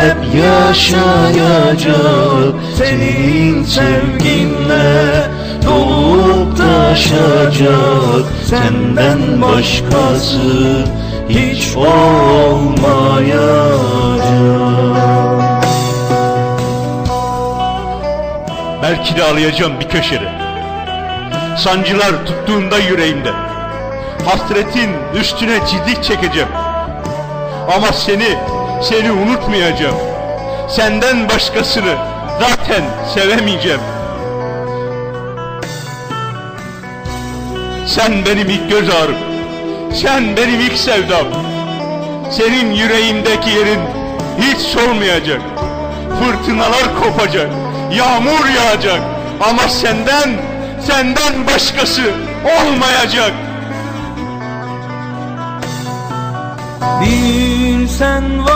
hep yaşayacak. Senin sevginle dolup taşacak. Senden başkası hiç olmayacak. Belki de ağlayacağım bir köşede. Sancılar tuttuğunda yüreğimde. Hasretin üstüne çizik çekeceğim. Ama seni, seni unutmayacağım. Senden başkasını zaten sevemeyeceğim. Sen benim ilk göz ağrım. Sen benim ilk sevdam. Senin yüreğimdeki yerin hiç solmayacak. Fırtınalar kopacak Yağmur yağacak. Ama senden Senden başkası olmayacak. Bir sen var